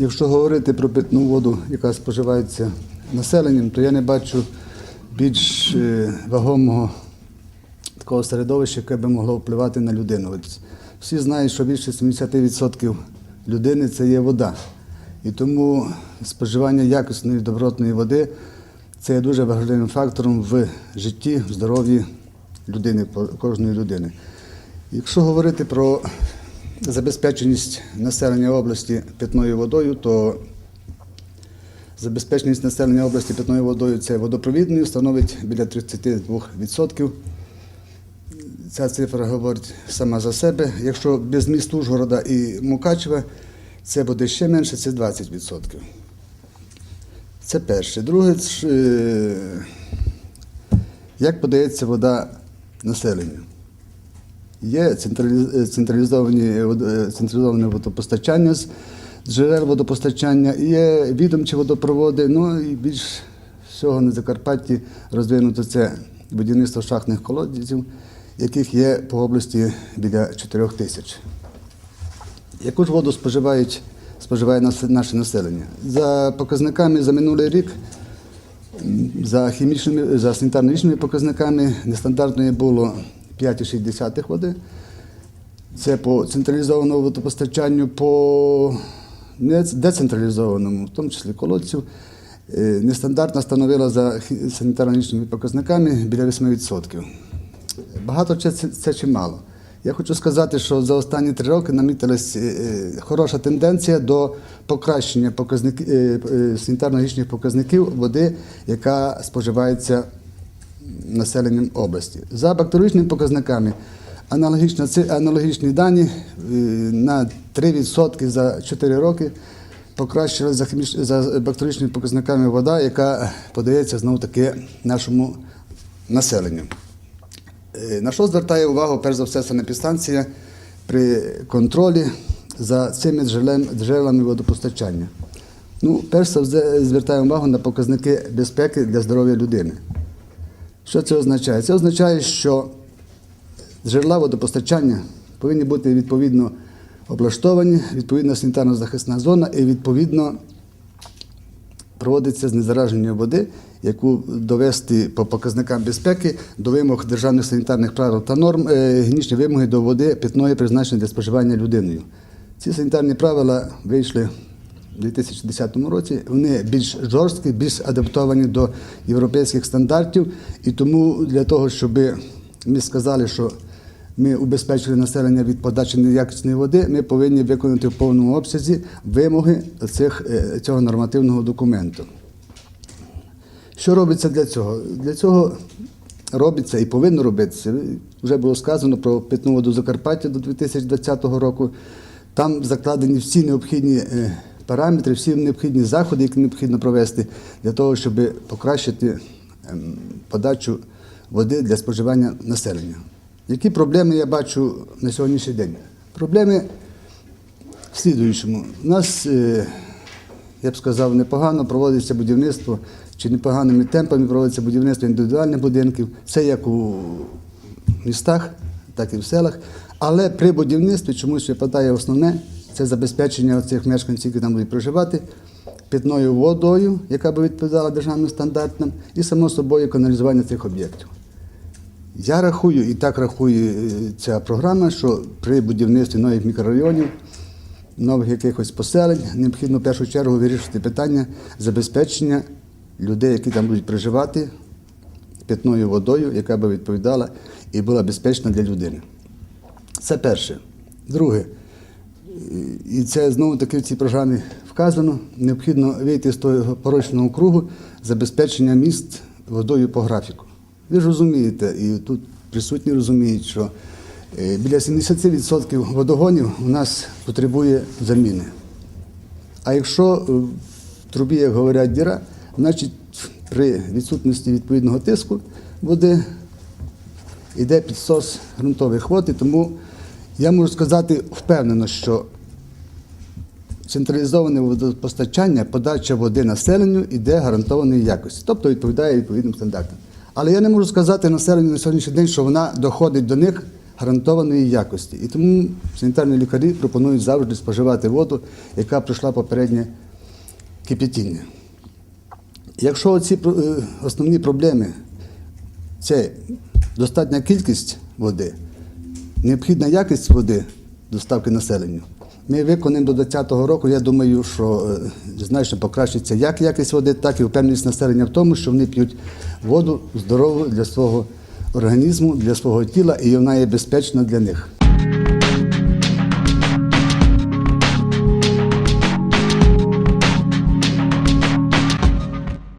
Якщо говорити про питну воду, яка споживається населенням, то я не бачу більш е, вагомого такого середовища, яке би могло впливати на людину. Всі знають, що більше 70% людини це є вода. І тому споживання якісної добротної води це є дуже важливим фактором в житті, в здоров'ї людини, кожної людини. Якщо говорити про забезпеченість населення області питною водою, то забезпеченість населення області питною водою це водопровідною, становить біля 32%. Ця цифра говорить сама за себе. Якщо без міст Ужгорода і Мукачева, це буде ще менше, це 20%. Це перше. Друге, е, як подається вода населенню? Є централізовані е, централізоване водопостачання з джерел водопостачання, є відомчі водопроводи. Ну і більш всього на Закарпатті розвинуто це будівництво шахтних колодязів, яких є по області біля 4 тисяч. Яку ж воду споживають, споживає наше населення? За показниками за минулий рік, за хімічними, за санітарно-хімічними показниками нестандартної було 5,6 води. Це по централізованому водопостачанню, по децентралізованому, в тому числі колодців. е, Нестандартна становила за санітарно-хімічними показниками біля 8%. Багато це, це чи мало. Я хочу сказати, що за останні три роки намітилась е, е, хороша тенденція до покращення е, санітарно-гічних показників води, яка споживається населенням області. За бактеріологічними показниками аналогічні дані на 3% за 4 роки покращила за, хіміч... за бактеріологічними показниками вода, яка подається знову таки нашому населенню. Е, На що звертає увагу, перш за все, санепідстанція при контролі за цими джерелами водопостачання? Ну, перш за все, звертає увагу на показники безпеки для здоров'я людини. Що це означає? Це означає, що джерела водопостачання повинні бути відповідно облаштовані, відповідна санітарно-захисна зона і відповідно проводиться знезараження води, яку довести по показникам безпеки до вимог державних санітарних правил та норм, е, гігієнічні вимоги до води питної призначення для споживання людиною. Ці санітарні правила вийшли у 2010 році. Вони більш жорсткі, більш адаптовані до європейських стандартів. І тому для того, щоб ми сказали, що ми убезпечили населення від подачі неякісної води, ми повинні виконати в повному обсязі вимоги цих, е, цього нормативного документу. Що робиться для цього? Для цього робиться і повинно робитися. Вже було сказано про питну воду Закарпаття до 2020 року. Там закладені всі необхідні е, параметри, всі необхідні заходи, які необхідно провести для того, щоб покращити ем, подачу води для споживання населення. Які проблеми я бачу на сьогоднішній день? Проблеми в слідуючому. У нас, е, я б сказав, непогано проводиться будівництво, чи непоганими темпами проводиться будівництво індивідуальних будинків. Це як у містах, так і в селах. Але при будівництві чомусь випадає основне це забезпечення цих мешканців, які там будуть проживати, питною водою, яка би відповідала державним стандартам, і само собою каналізування цих об'єктів. Я рахую, і так рахує е, ця програма, що при будівництві нових мікрорайонів, нових якихось поселень необхідно в першу чергу вирішити питання забезпечення людей, які там будуть проживати, питною водою, яка би відповідала і була безпечна для людини. Це перше. Друге, і це знову таки в цій програмі вказано, необхідно вийти з того порочного кругу забезпечення міст водою по графіку. Ви ж розумієте, і тут присутні розуміють, що е, біля 70% водогонів у нас потребує заміни. А якщо е, в трубі, як говорять, діра, значить при відсутності відповідного тиску води йде підсос ґрунтових вод, і тому я можу сказати впевнено, що централізоване водопостачання, подача води населенню йде гарантованої якості, тобто відповідає відповідним стандартам. Але я не можу сказати населенню на сьогоднішній день, що вона доходить до них гарантованої якості. І тому санітарні лікарі пропонують завжди споживати воду, яка пройшла попереднє кип'ятіння. Якщо ці основні проблеми це достатня кількість води, необхідна якість води доставки населенню, ми виконаємо до 2020 року. Я думаю, що е, значно покращиться як якість води, так і впевненість населення в тому, що вони п'ють воду здорову для свого організму, для свого тіла, і вона є безпечна для них.